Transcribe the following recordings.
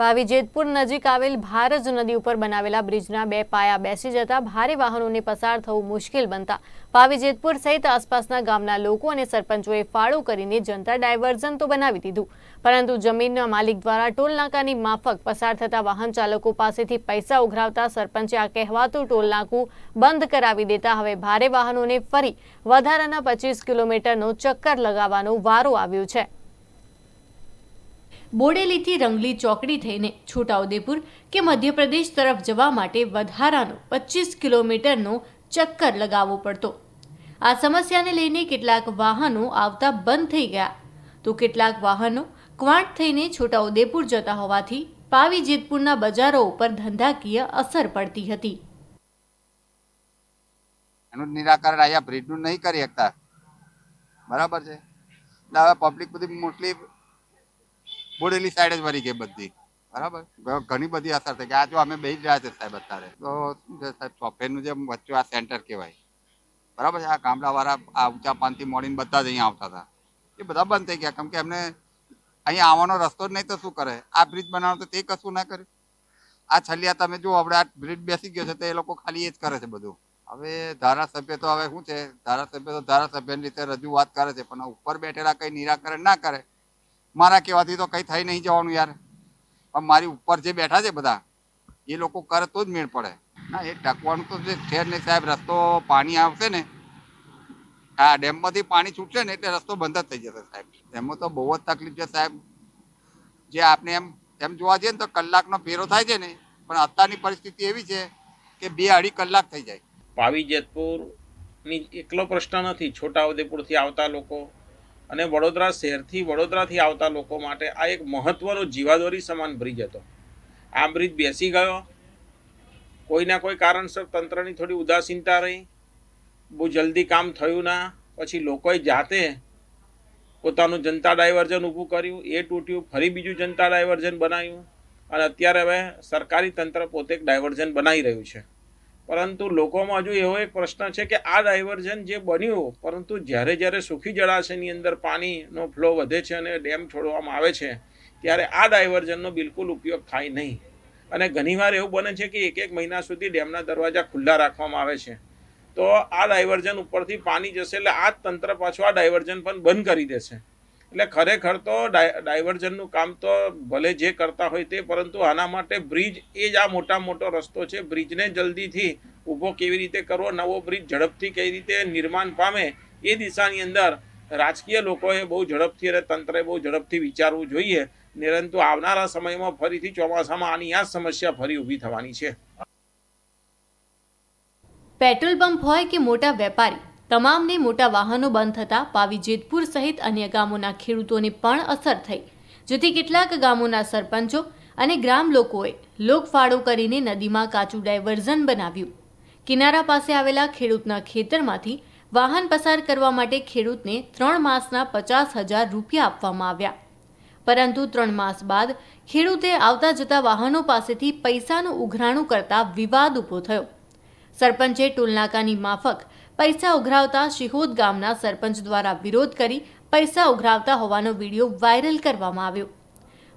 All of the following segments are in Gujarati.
ભાવી જેતપુર નજીક આવેલ ભારજ નદી ઉપર બનાવેલા બ્રિજના બે પાયા બેસી જતા ભારે વાહનોને પસાર થવું મુશ્કેલ બનતા ભાવી જેતપુર સહિત આસપાસના ગામના લોકો અને સરપંચોએ ફાળો કરીને જનતા ડાયવર્ઝન તો બનાવી દીધું. પરંતુ જમીનના માલિક દ્વારા ટોલ નાકાની માફક પસાર થતા વાહન ચાલકો પાસેથી પૈસા ઉઘરાવતા સરપંચે આ કહેવાતું ટોલ નાકું બંધ કરાવી દેતા હવે ભારે વાહનોને ફરી વધારાના પચીસ કિલોમીટરનો ચક્કર લગાવવાનો વારો આવ્યો છે. બોડેલીથી રંગલી ચોકડી થઈને છોટાઉદેપુર કે મધ્યપ્રદેશ તરફ જવા માટે વધારાનો પચીસ કિલોમીટરનો ચક્કર લગાવવો પડતો. આ સમસ્યાને લઈને કેટલાક વાહનો આવતા બંધ થઈ ગયા. તો કેટલાક વાહનો ક્વાંટ થઈને છોટાઉદેપુર જતા હોવાથી પાવી જેતપુરના બજારો ઉપર ધંધાકીય અસર પડતી હતી. એનું નિરાકરણ અહીંયા બ્રિજનું નહીં કરી શકતા. બરાબર છે. એટલે હવે પબ્લિક બધી મોસ્ટલી બોડેલી સાઈડ જ વળી ગઈ બધી. બરાબર? ઘણી બધી અસર થઈ ગઈ. આ જો અમે બેસી જ રહ્યા છે સાહેબ અત્યારે. તો સાહેબ ચોફેરનું જે વચ્ચે આ સેન્ટર કહેવાય. બરાબર છે? આ ગામડાવાળા આ ઊંચા પાનથી મોડીને બધા જ અહીંયા આવતા હતા. એ બધા બંધ થઈ ગયા. કેમ કે એમને અહીંયા આવવાનો રસ્તો જ નહીં તો શું કરે? આ બ્રિજ બનાવવાનું તો તે કશું ના કરે. આ છલિયા તમે જો આપણે આ બ્રિજ બેસી ગયો છે તો એ લોકો ખાલી એ જ કરે છે બધું. હવે ધારાસભ્ય તો હવે શું છે? ધારાસભ્ય તો ધારાસભ્યની રીતે રજૂઆત કરે છે, પણ ઉપર બેઠેલા કઈ નિરાકરણ ના કરે. મારા કહેવાથી તો કંઈ થઈ નહીં જવાનું યાર. પણ મારી ઉપર જે બેઠા છે બધા, એ લોકો કરે તો જ મેળ પડે. ના, એ ટકવાનું તો જે છે ને સાહેબ, રસ્તો પાણી આવશે ને હા ડેમમાંથી પાણી છૂટશે ને એટલે રસ્તો બંધ જ થઈ જશે સાહેબ. એમાં તો બહુ જ તકલીફ છે સાહેબ. જે આપણે એમ એમ જોવા જઈએ ને તો કલાકનો ફેરો થાય છે ને, પણ અત્યારની પરિસ્થિતિ એવી છે કે બે અઢી કલાક થઈ જાય. પાવી જેતપુરની એકલો પ્રશ્ન નથી. છોટાઉદેપુરથી આવતા લોકો અને વડોદરા શહેરથી વડોદરાથી આવતા લોકો માટે આ એક મહત્વનો જીવાદોરી સમાન બ્રિજ હતો. આ બ્રિજ બેસી ગયો. કોઈના કોઈ કારણસર તંત્રની થોડી ઉદાસીનતા રહી. બહુ જલ્દી કામ થયું ના. પછી લોકોએ જાતે પોતાનું જનતા ડાયવર્ઝન ઊભું કર્યું. એ તૂટ્યું. ફરી બીજું જનતા ડાયવર્ઝન બનાવ્યું. અને અત્યારે હવે સરકારી તંત્ર પોતે એક ડાયવર્ઝન બનાવી રહ્યું છે. પરંતુ લોકોમાં હજુ એવો એક પ્રશ્ન છે કે આ ડાયવર્ઝન જે બન્યું, પરંતુ જ્યારે જ્યારે સુખી જળાશયની અંદર પાણીનો ફ્લો વધે છે અને ડેમ છોડવામાં આવે છે, ત્યારે આ ડાયવર્ઝનનો બિલકુલ ઉપયોગ થાય નહીં. અને ઘણીવાર એવું બને છે કે એક એક મહિના સુધી ડેમના દરવાજા ખુલ્લા રાખવામાં આવે છે. તો આ ડાયવર્ઝન ઉપરથી પાણી જશે એટલે આ તંત્ર પાછું આ ડાયવર્ઝન પણ બંધ કરી દેશે. એટલે ખરેખર તો ડાય- ડાયવર્ઝનનું કામ તો ભલે જે કરતા હોય તે, પરંતુ આના માટે બ્રિજ એ જ આ મોટા મોટો રસ્તો છે. બ્રિજને જલ્દીથી ઊભો કેવી રીતે કરવો, નવો બ્રિજ ઝડપથી કઈ રીતે નિર્માણ પામે એ દિશાની અંદર રાજકીય લોકોએ બહુ ઝડપથી અને તંત્રએ બહુ ઝડપથી વિચારવું જોઈએ. નિરંતુ આવનારા સમયમાં ફરીથી ચોમાસામાં આની આ સમસ્યા ફરી ઊભી થવાની છે. પેટ્રોલ પંપ હોય કે મોટા વેપારી તમામને મોટા વાહનો બંધ થતાં પાવી જેતપુર સહિત અન્ય ગામોના ખેડૂતોને પણ અસર થઈ. જેથી કેટલાક ગામોના સરપંચો અને ગ્રામ લોકોએ લોકફાળો કરીને નદીમાં કાચું ડાયવર્ઝન બનાવ્યું. કિનારા પાસે આવેલા ખેડૂતના ખેતરમાંથી વાહન પસાર કરવા માટે ખેડૂતને ત્રણ માસના પચાસ હજાર રૂપિયા આપવામાં આવ્યા. પરંતુ ત્રણ માસ બાદ ખેડૂતે આવતા જતા વાહનો પાસેથી પૈસાનું ઉઘરાણું કરતા વિવાદ ઊભો થયો. સરપંચે ટોલનાકાની માફક પૈસા ઉઘરાવતા શિહોદ ગામના સરપંચ દ્વારા વિરોધ કરી પૈસા ઉઘરાવતા હોવાનો વીડિયો વાયરલ કરવામાં આવ્યો.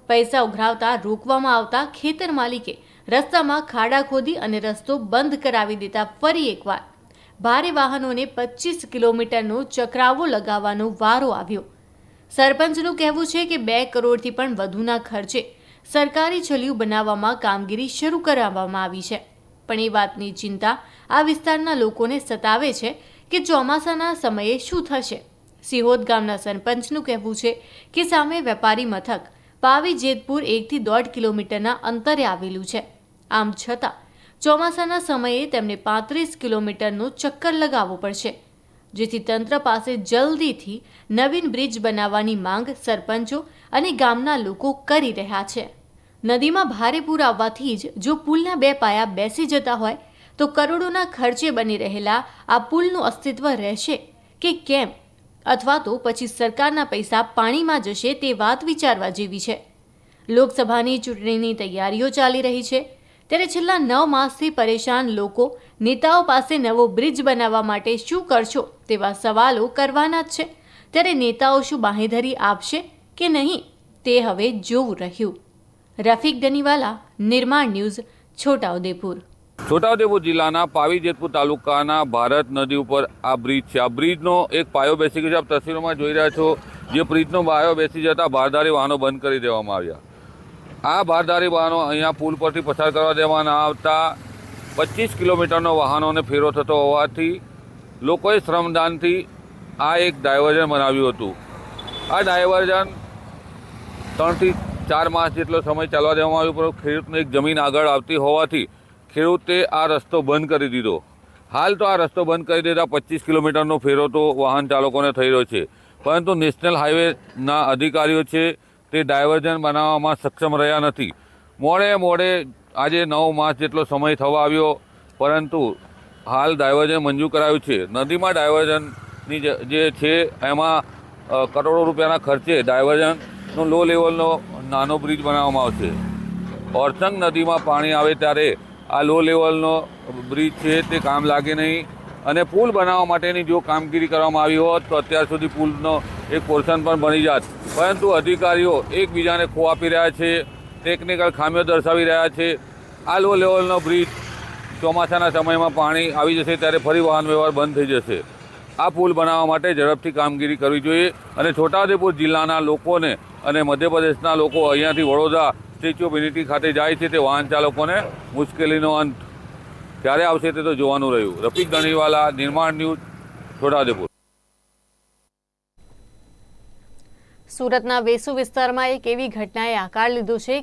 પૈસા ઉઘરાવતા રોકવામાં આવતા ખેતર માલિકે રસ્તામાં ખાડા ખોદી અને રસ્તો બંધ કરાવી દેતા ફરી એકવાર. ભારે વાહનોને પચીસ કિલોમીટરનો ચક્રાવો લગાવવાનો વારો આવ્યો. સરપંચનું કહેવું છે કે બે કરોડથી પણ વધુના ખર્ચે સરકારી છલિયું બનાવવામાં કામગીરી શરૂ કરાવવામાં આવી છે. પણ એ વાતની ચિંતા આ વિસ્તારના લોકોને સતાવે છે કે ચોમાસાના સમયે શું થશે. સિહોદ ગામના સરપંચનું કહેવું છે કે સામે વેપારી મથક પાવી જેતપુર એકથી દોઢ કિલોમીટરના અંતરે આવેલું છે. આમ છતાં ચોમાસાના સમયે તેમને પાંત્રીસ કિલોમીટરનો ચક્કર લગાવવો પડશે, જેથી તંત્ર પાસે જલ્દીથી નવીન બ્રિજ બનાવવાની માંગ સરપંચો અને ગામના લોકો કરી રહ્યા છે. નદીમાં ભારે પૂર આવવાથી જ જો પુલના બે પાયા બેસી જતા હોય, તો કરોડોના ખર્ચે બની રહેલા આ પુલનું અસ્તિત્વ રહેશે કે કેમ? અથવા તો પછી સરકારના પૈસા પાણીમાં જશે તે વાત વિચારવા જેવી છે. લોકસભાની ચૂંટણીની તૈયારીઓ ચાલી રહી છે. ત્યારે છેલ્લા નવ માસથી પરેશાન લોકો નેતાઓ પાસે નવો બ્રિજ બનાવવા માટે શું કરશો તેવા સવાલો કરવાના જ છે. ત્યારે નેતાઓ શું બાંહેધરી આપશે કે નહીં તે હવે જોવું રહ્યું. રફીક દનીવાલા, નિર્માણ ન્યૂઝ, છોટાઉદેપુર. છોટાઉદેપુર જિલ્લાના પાવી જેતપુર તાલુકાના ભારત નદી ઉપર આ બ્રિજ છે. આ બ્રિજનો એક પાયો બેસી ગયો છે. આપ તસવીરોમાં જોઈ રહ્યા છો જે બ્રિજનો પાયો બેસી જતા ભારદારી વાહનો બંધ કરી દેવામાં આવ્યા. આ ભારદારી વાહનો અહીંયા પુલ પરથી પસાર કરવા દેવામાં આવતા પચીસ કિલોમીટરનો વાહનોને ફેરો થતો હોવાથી લોકોએ શ્રમદાનથી આ એક ડાયવર્ઝન બનાવ્યું હતું. આ ડાયવર્ઝન ત્રણથી ચાર માસ જેટલો સમય ચાલવા દેવામાં આવ્યો, પરંતુ ખેડૂતને એક જમીન આગળ આવતી હોવાથી ખેડૂતે આ રસ્તો બંધ કરી દીધો. હાલ તો આ રસ્તો બંધ કરી દેતા પચીસ કિલોમીટરનો ફેરો તો વાહન ચાલકોને થઈ રહ્યો છે. પરંતુ નેશનલ હાઈવેના અધિકારીઓ છે, તે ડાયવર્ઝન બનાવવામાં સક્ષમ રહ્યા નથી. મોડે મોડે આજે નવ માસ જેટલો સમય થવા આવ્યો, પરંતુ હાલ ડાયવર્ઝન મંજૂર કરાયું છે. નદીમાં ડાયવર્ઝનની જે- છે, એમાં કરોડો રૂપિયાના ખર્ચે ડાયવર્ઝનનો લો લેવલનો નાનો બ્રિજ બનાવવામાં આવશે. ઓરસંગ નદીમાં પાણી આવે ત્યારે આ લો લેવલનો બ્રિજ છે તે કામ લાગે નહીં. અને પુલ બનાવવા માટેની જો કામગીરી કરવામાં આવી હોત તો અત્યાર સુધી પુલનો એક પોર્શન પણ બની જાત. પરંતુ અધિકારીઓ એકબીજાને ખો આપી રહ્યા છે ટેકનિકલ ખામીઓ દર્શાવી રહ્યા છે. આ લો લેવલનો બ્રિજ ચોમાસાના સમયમાં પાણી આવી જશે ત્યારે ફરી વાહન વ્યવહાર બંધ થઈ જશે. આ પુલ બનાવવા માટે ઝડપથી કામગીરી કરવી જોઈએ અને છોટાઉદેપુર જિલ્લાના લોકોને અને મધ્યપ્રદેશના લોકો અહીંયાથી વડોદરા સ્ટેચ્યુ ઓફ યુનિટી ખાતે જાય છે તે વાહન ચાલકોને મુશ્કેલીનો અંત ક્યારે આવશે તે તો જોવાનું રહ્યું. રફીક ગણીવાલા, નિર્માણ ન્યૂઝ, છોટાઉદેપુર. સુરતના વેસુ વિસ્તારમાં એક એવી ઘટનાએ આકાર લીધો છે